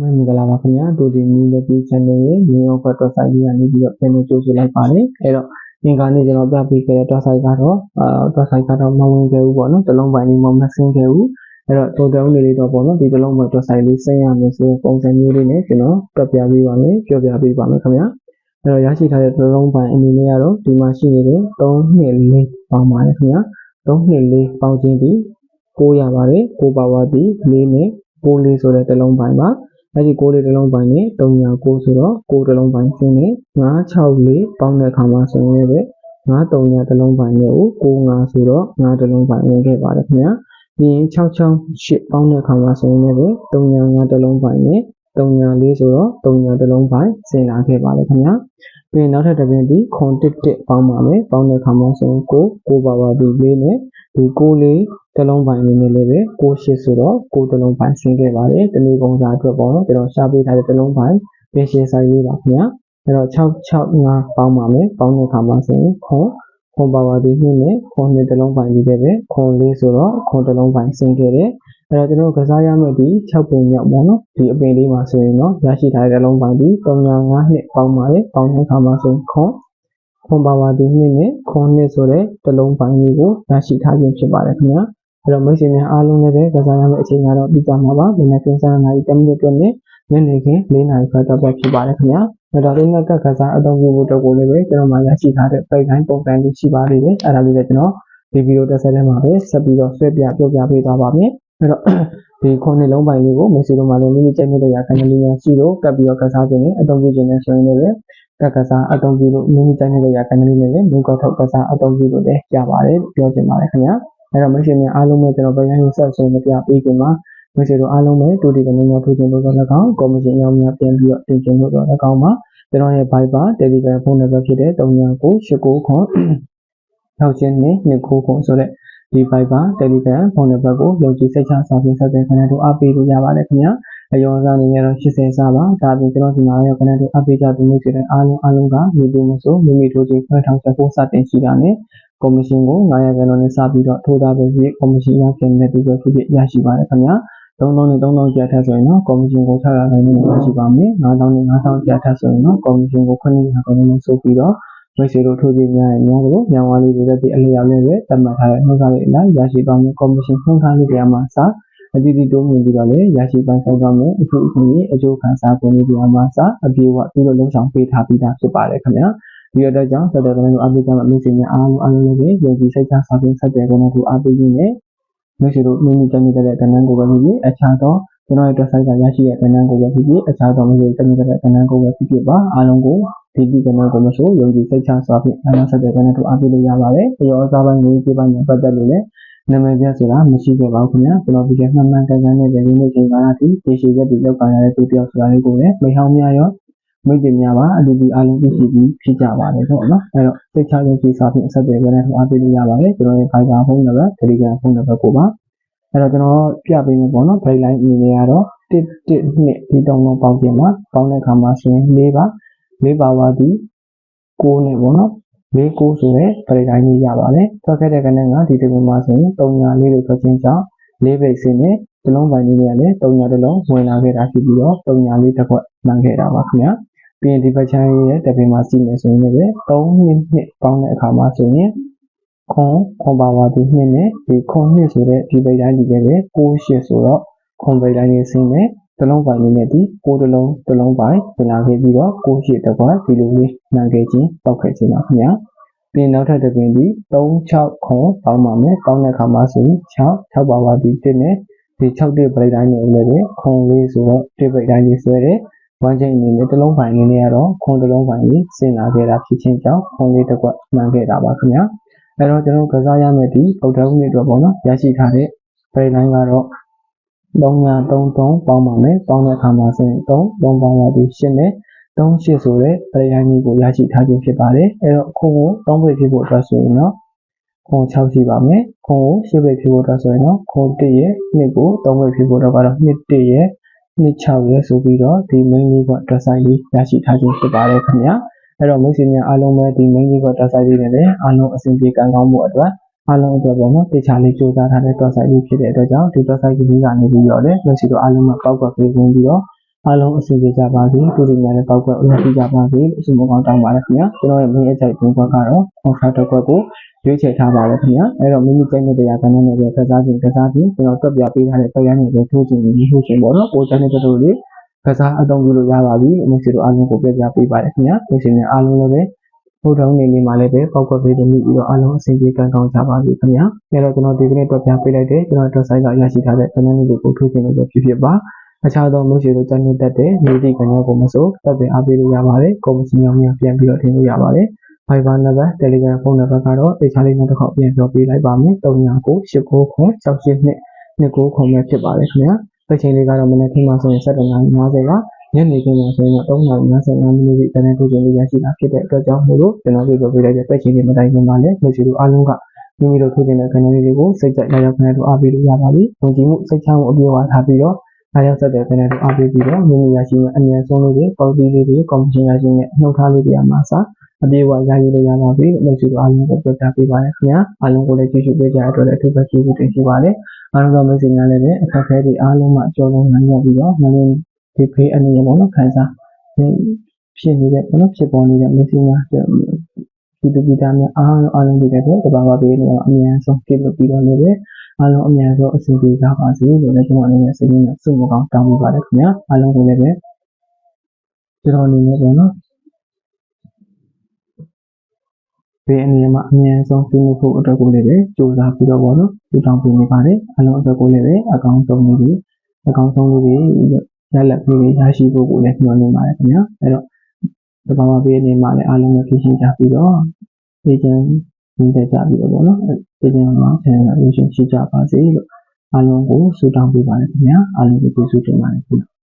မင်္ဂလာပါခင်ဗျာဒိုဒီမီလက်ပြီး channel ရဲ့မြေရောခွက်တော့ site လေးကနေပြီးတော့ပြန်လည်ကြိုဆိုလိုက်ပါတယ်အဲ့တော့သင်္ကားနေ့ကျွန်တော်ပြပေးခဲ့တဲ့တော့ site ကတော့အာတော့ site ကတော့မဝင်ခဲ့ဘူးပေါ့နော်တလုံးပိုင်းလေးမမဆင်းခဲ့ဘူးအဲ့တော့ total လေးလေးတော့ပေါ့နော်ဒီတလုံးပိုင်းတော့ site လေးဆင်းရမယ်ဆိုပုံစံမျိုးလေးနဲ့ကျွန်တော်ပြပြပေးပါမယ်ပြောပြပေးပါမယ်ခင်ဗျာအဲ့တော့ရရှိထားတဲ့တလုံးပိုင်းအနေနဲ့ကတော့ဒီမှာရှိနေတဲ့3နှစ်လေးပေါင်းပါတယ်ခင်ဗျာ3နှစ်လေးပေါင်းခြင်းဒီ9ရပါတယ်9ပါဝါဒီ4နဲ့9လေးဆိုတဲ့တလုံးပိုင်းပါ အဲ့ဒီ6လေးတစ်လုံးပိုင်းနဲ့309ဆိုတော့6တစ်လုံးပိုင်းဆင်းနေ964ပေါင်းတဲ့အခါမှာဆိုရင်လည်း93တစ်လုံးပိုင်းနဲ့ကို95ဆိုတော့9တစ်လုံးပိုင်းဝင်ခဲ့ပါတယ်ခင်ဗျာပြီးရင်668ပေါင်းတဲ့အခါမှာဆိုရင်လည်း395တစ်လုံးပိုင်းနဲ့304ဆိုတော့300တစ်လုံးပိုင်းဆင်းလာခဲ့ပါတယ်ခင်ဗျာပြီးရင်နောက်ထပ်တစ်ပင်ဒီခွန်တစ်တစ်ပေါင်းပါမယ်ပေါင်းတဲ့အခါမှာဆိုရင်9 9ပါပါဒီလေးနဲ့ဒီ6လေး တလုံးပိုင်းလေးနဲ့လည်းပဲ68ဆိုတော့6တလုံးပိုင်းဆင်းခဲ့ပါတယ်တနေ့ကုန်စာအတွက်ပေါ့နော်ကျွန်တော်ရှားပေးထားတဲ့တလုံးပိုင်းပြင်ရှင်းစာရေးပါခင်ဗျာအဲ့တော့665ပေါင်းပါမယ်ပေါင်းတဲ့အခါမှာဆိုရင်ခွန်ခွန်ပါဝါဒီနှစ်နဲ့ခွန်နှစ်တလုံးပိုင်းပြီးခဲ့ပဲခွန်လေးဆိုတော့ခွန်တလုံးပိုင်းဆင်းခဲ့တယ်အဲ့တော့ကျွန်တော်ကစားရမယ့်ဒီ6ပင်မြောက်ပေါ့နော်ဒီအပင်လေးမှာဆိုရင်တော့ရရှိထားတဲ့လုံးပိုင်းဒီ305နှစ်ပေါင်းပါတယ်ပေါင်းတဲ့အခါမှာဆိုရင်ခွန်ခွန်ပါဝါဒီနှစ်နဲ့ခွန်နှစ်ဆိုတဲ့တလုံးပိုင်းလေးကိုရရှိထားခြင်းဖြစ်ပါတယ်ခင်ဗျာ အဲ့တော့မိတ်ဆွေများအားလုံးလည်းပဲကစားရမယ့်အချိန်ကတော့ပြီးကြမှာပါ။ဒီနေ့ကစားနာရီ10မိနစ်တွင်ညနေခင်း4နာရီခွဲတော့ဖြစ်ပါတယ်ခင်ဗျာ။အဲ့တော့ဒီနေ့ကကစားအသုံးပြုဖို့တော့ကိုလည်းပဲကျွန်တော်မှရရှိထားတဲ့ page တိုင်းပုံစံလေးရှိပါသေးတယ်။အဲ့ဒါလေးလည်းကျွန်တော်ဒီဗီဒီယိုတက်ဆက်ထဲမှာပဲဆက်ပြီးတော့ဆွဲပြပြောပြပေးသွားပါမယ်။အဲ့တော့ဒီခုနှစ်လုံးပိုင်းလေးကိုမိတ်ဆွေတို့မှလည်းမိမိကြိုက်တဲ့ရာခံလေးများရှိလို့ကပ်ပြီးတော့ကစားခြင်းနဲ့အသုံးပြုခြင်းနဲ့ဆိုရင်လည်းကကစားအသုံးပြုလို့မိမိကြိုက်တဲ့ရာခံလေးနဲ့လည်းငုံကောက်ထုတ်ကစားအသုံးပြုလို့လည်းရပါတယ်ပြောချင်ပါတယ်ခင်ဗျာ။ အဲ့တော့မိတ်ဆွေများအားလုံးပဲကျွန်တော်ပြန်ရင်းဆက်ဆုံးမပြပေးခင်မှာမိတ်ဆွေတို့အားလုံးပဲတူတီကနေများထိုးခြင်းလို့တော့၎င်းကော်မရှင်အရောင်းများပြန်ပြီးတော့တင်ခြင်းလို့တော့၎င်းပါကျွန်တော်ရဲ့ Viber Telegram ဖုန်းနံပါတ်ဖြစ်တဲ့399899ခွန်နောက်ချင်းနဲ့29ခွန်ဆိုတဲ့ဒီ Viber Telegram ဖုန်းနံပါတ်ကိုယုံကြည်စိတ်ချစာပြင်ဆက်တဲ့ခဏတို့အားပေးလို့ရပါတယ်ခင်ဗျာအယောအစားအနေနဲ့တော့80စာပါဒါပြင်ကျွန်တော်ဒီမှာရောခဏတို့အားပေးကြသူမျိုးတွေအားလုံးအားလုံးကမြေတူမဆိုမိမိတို့ချင်းခွဲထောင်ချက်ဖို့စတင်ရှိတာနဲ့ ကော်မရှင်ကို900ခန်းလုံးနဲ့စပြီးတော့ထိုးသားပဲဖြစ်ကော်မရှင်ရောက်ခြင်းနဲ့တူပဲဖြစ်ဖြစ်ရရှိပါတယ်ခင်ဗျာ3000နဲ့3000ကျပ်ထက်ဆိုရင်တော့ကော်မရှင်ကို600ခန်းလုံးနဲ့ရရှိပါမယ်9000နဲ့9000ကျပ်ထက်ဆိုရင်တော့ကော်မရှင်ကို900ခန်းလုံးနဲ့ဆိုပြီးတော့မိတ်ဆွေတို့ထိုးကြည့်များများလို့ညောင်ဝါလေးတွေလည်းဒီအလျောက်လေးပဲတတ်မှတ်ထားတဲ့နှုတ်စားလေးအလားရရှိပါမယ်ကော်မရှင်နှုတ်စားလေးတွေမှာစအတီးတီတိုးမြင်ပြီးတော့လည်းရရှိပိုင်းဆိုင်သွားမယ်အထူးအထူးအကျိုးခံစားပုံလေးတွေမှာစအပြေဝပြုလို့လုံဆောင်ပေးထားပြီးသားဖြစ်ပါတယ်ခင်ဗျာ ဒီအတွက်ကြောင့်ဆက်တဲ့ကနေ့လိုအပိကမှာမိတ်ဆွေများအားလုံးအားလုံးလည်းပဲယုံကြည်စိတ်ချစာပြင်ဆက်တဲ့ကနေ့လိုအပိကြီးနဲ့မိတ်ဆွေတို့မိမိကြိုက်နေတဲ့ကဏ္ဍကိုပဲဖြစ်ဖြစ်အခြားသောကျွန်တော်ရဲ့ website ကရရှိတဲ့ကဏ္ဍကိုပဲဖြစ်ဖြစ်အခြားသောမိတ်ဆွေကြိုက်နေတဲ့ကဏ္ဍကိုပဲဖြစ်ဖြစ်ပါအားလုံးကိုဒီဒီကဏ္ဍကိုမဆိုယုံကြည်စိတ်ချစွာဖြင့်အားလုံးဆက်တဲ့ကဏ္ဍတို့အပိလို့ရပါတယ်။အရောအစားပိုင်းကိုကြည့်ပိုင်းနဲ့ပတ်သက်လို့လည်းနာမည်ပြဆိုတာမရှိခဲ့ပါဘူးခင်ဗျာကျွန်တော်ဒီကမှန်မှန်ကန်ကန်နဲ့ဒီနေ့ချိန်ကာလထိရေရှည်ရက်တည်လောက်ပါရတဲ့သူတယောက်ဆိုတာလေးကိုလည်းမိဟောင်းများရော မိတ်တင်များပါအတူတူအားလုံးသိရှိပြီးဖြစ်ကြပါတယ်ပေါ့နော်အဲ့တော့စိတ်ချရည်စာဖြင့်အဆက်အသွယ်နဲ့အားပေးလို့ရပါတယ်ကျွန်တော်ရဲ့ Viber ဖုန်းနံပါတ် Telegram ဖုန်းနံပါတ်ကိုပါအဲ့တော့ကျွန်တော်ပြပေးမယ်ပေါ့နော် Break line အနေနဲ့ကတော့1 1နှစ်ဒီတောင်းလုံးပေါင်းခြင်းမှာပေါင်းတဲ့အခါမှာဆိုရင်၄ပါ၄ပါပါသည်6နဲ့ပေါ့နော်၄9ဆိုတဲ့ break line လေးရပါတယ်ထွက်ခဲ့တဲ့ကနေ့ကဒီတကူမှာဆိုရင်300လေးလို့ထွက်ခြင်းကြောင့်၄ဘိတ်စင်းနဲ့ဒီလုံးပိုင်းလေးတွေကလည်း300တလုံးဝင်လာခဲ့တာဖြစ်ပြီးတော့300လေးတစ်ခွက်မှန်ခဲ့တာပါခင်ဗျာ ပြီးရင်ဒီဘက်ချမ်းရဲ့တပင်မှာစီးမယ်ဆိုရင်လည်း3နှစ်နှစ်ပေါင်းတဲ့အခါမှာဆိုရင်ခွန်ခွန်ပါဝါဒီနှစ်နဲ့ဒီခွန်နှစ်ဆိုတဲ့ဒီပိတ်တိုင်းဒီလည်းပဲ68ဆိုတော့ခွန်ပိတ်တိုင်းလေးဆင်းမယ်တလုံးပိုင်းလေးနဲ့ဒီကိုတလုံးတလုံးပိုင်းဝင်လာခဲ့ပြီးတော့68တကွာဒီလိုလေးမှန်ခဲ့ခြင်းပောက်ခဲ့ခြင်းပါခင်ဗျာပြီးနောက်ထပ်တစ်ပင်ဒီ36ခွန်ပေါင်းပါမယ်ပေါင်းတဲ့အခါမှာဆိုရင်6 6ပါဝါဒီ1နဲ့ဒီ6တိပိတ်တိုင်းနဲ့လည်းပဲခွန်လေးဆိုတော့တိပိတ်တိုင်းလေးဆွဲတယ် ဝမ်းချိန်အနေနဲ့တစ်လုံးပိုင်းအနေနဲ့ကတော့ခွန်တစ်လုံးပိုင်းလေးဆင်လာခဲ့တာဖြစ်ချင်းကြောင့်ခွန်လေးတစ်ကွက်မှန်ခဲ့တာပါခင်ဗျာအဲတော့ကျွန်တော်ကစားရမယ့်ဒီဗုဒ္ဓဝိနည်းအတွက်ပေါ့နော်ရရှိထားတဲ့ break line ကတော့333ပေါင်းပါမယ်ပေါင်းတဲ့အခါမှာဆိုရင်3 3ပေါင်းရပြီး8နဲ့38ဆိုတဲ့ break line ကိုရရှိထားခြင်းဖြစ်ပါတယ်အဲတော့ခုကို3 break ဖြစ်ဖို့အတွက်ဆိုရင်တော့ခွန်6ရှိပါမယ်ခွန်ကို10 break ဖြစ်ဖို့အတွက်ဆိုရင်တော့ခွန်1ရဲ့2ကို3 break ဖြစ်ဖို့အတွက်ကတော့2 1ရဲ့ 26ရဲဆိုပြီးတော့ဒီ main လေးက dress size လေးရရှိထားခြင်းဖြစ်ပါတယ်ခင်ဗျာအဲ့တော့မိတ်ဆွေများအားလုံးပဲဒီ main လေးက dress size လေးနဲ့လည်းအားလုံးအဆင်ပြေကံကောင်းမှုအတွက်အားလုံးအတွက်ပေါ့နော်တေချာလေးစူးစမ်းထားတဲ့ dress size လေးဖြစ်တဲ့အတွက်ကြောင့်ဒီ dress size လေးကနေပြီးတော့လည်းမိတ်ဆွေတို့အားလုံးကပောက်ကွက်ပေးပြီးတော့ အားလုံးအဆင်ပြေကြပါစေတူတူများလည်းပောက်ကွက်ဦးရရှိကြပါစေလို့ဆုမကောင်းတောင်းပါတယ်ခင်ဗျာကျွန်တော်ရဲ့ main အကြိုက်ပုံကွက်ကတော့ contract တစ်ကွက်ကိုရွေးချယ်ထားပါတယ်ခင်ဗျာအဲ့တော့မိမိကြိုက်တဲ့တရားကဏ္ဍနဲ့ပဲကစားခြင်းကစားခြင်းကျွန်တော်တွက်ပြပေးထားတဲ့တရားနဲ့ပဲထိုးခြင်းပြီးထိုးခြင်းပေါ့နော်ပိုချမ်းတဲ့တူလေးကစားအသုံးပြုလို့ရပါပြီအမရှိတို့အားလုံးကိုပြပြပေးပါတယ်ခင်ဗျာဒီရှင်နဲ့အားလုံးလည်းပဲဘုဒ္ဓဦးနေနေမှာလည်းပဲပောက်ကွက်ပေးတယ်ပြီးတော့အားလုံးအဆင်ပြေကံကောင်းကြပါစေခင်ဗျာအဲ့တော့ကျွန်တော်ဒီကနေ့တွက်ပြပေးလိုက်တဲ့ကျွန်တော် website ကရရှိထားတဲ့ကဏ္ဍလေးတွေကိုထိုးခြင်းလို့ပဲဖြစ်ဖြစ်ပါ အခြားသောမျိုးစေ့တို့တန်းနေတတ်တဲ့မြေတိကဏ္ဍကိုမဆိုတက်ပင်အားပေးလို့ရပါတယ်။ကော်မရှင်များများပြန်ပြီးတော့ထင်လို့ရပါတယ်။ Viber နံပါတ် Telegram ဖုန်းနံပါတ်ကတော့တခြားလေးနောက်တစ်ခေါက်ပြန်ပြောပေးလိုက်ပါမယ်။399892 29ခုပဲဖြစ်ပါတယ်ခင်ဗျာ။တစ်ချိန်လေးကတော့မနေ့ကမှဆိုရင်7:50ကညနေခင်းမှာဆိုရင်တော့3:55မိနစ်တန်းထိုးချိန်လေးရရှိတာဖြစ်တဲ့အတွက်ကြောင့်မို့လို့ကျွန်တော်ပြောပြလိုက်တဲ့တစ်ချိန်လေးမတိုင်ခင်မှာလည်းမျိုးစေ့တို့အားလုံးကမိမိတို့ထိုးခြင်းတဲ့ခဏလေးတွေကိုစိတ်ကြိုက်လာရောက်ခဏတို့အားပေးလို့ရပါပြီ။ဝင်ကြည့်မှုစိတ်ချမှုအပြည့်အဝထားပြီးတော့ အားရောက်ဆက်တဲ့ခဏတို့အားပေးပြီးတော့မိမိရရှိမဲ့အမြဲဆုံးလေးတွေပေါ်တီလေးတွေကော်မရှင်ရရှိမဲ့နှုတ်ထားလေးတွေအမှာစာအပြေအဝရယူလို့ရပါပြီလို့မိတ်ဆွေတို့အားလုံးကိုပြောပြပေးပါရခင်ဗျာအားလုံးကိုလည်းကြည့်ရှုပေးကြတဲ့အတွက်လည်းအထူးပဲကျေးဇူးတင်ရှိပါတယ်အားလုံးသောမိတ်ဆွေများလည်းပဲအခက်အခဲတွေအားလုံးမှအကျော်လုံးနိုင်ရပြီးတော့မလင်းဒီဖေးအနေနဲ့ပေါ့နော်ခံစားဖြစ်နေတဲ့ပေါ့နော်ဖြစ်ပေါ်နေတဲ့မိတ်ဆွေများဒီတူပီတာများအားလုံးအားလုံးတွေလည်းတဘာဝပေးနေအောင်အများဆုံးပြုလုပ်ပြီးတော့လည်း အားလုံးအများဆုံးအဆင်ပြေကြပါစေလို့လည်းကျွန်တော်အနေနဲ့စိတ်နဲ့ဆုမကောင်းတောင်းပေးပါတယ်ခင်ဗျာအားလုံးကိုလည်းပဲကျွန်တော်အနေနဲ့ပေါ့နော်ဒီအနေမှာအများဆုံးပြုလုပ်ဖို့အတွက်ကိုလည်းပဲစူးစမ်းပြီးတော့ပေါ့နော်ပူတောင်းပေးနေပါတယ်အားလုံးအတွက်ကိုလည်းပဲအကောင်းဆုံးလေးတွေအကောင်းဆုံးလေးတွေရလက်ပြီးရရှိဖို့ကိုလည်းညွှန်နေပါတယ်ခင်ဗျာအဲ့တော့ဒီကောင်မပေးနေမှာလည်းအားလုံးကိုဖြည့်ရှင်းကြပြီးတော့ဒီကျန်ဒီတက်ကြပြီးတော့ပေါ့နော် ဒီကျန်မှာဆင်ရရရှိကြပါစေလို့အားလုံးကိုဆုတောင်းပေးပါတယ်ခင်ဗျာအားလုံးကိုကျေးဇူးတင်ပါတယ်ခင်ဗျာ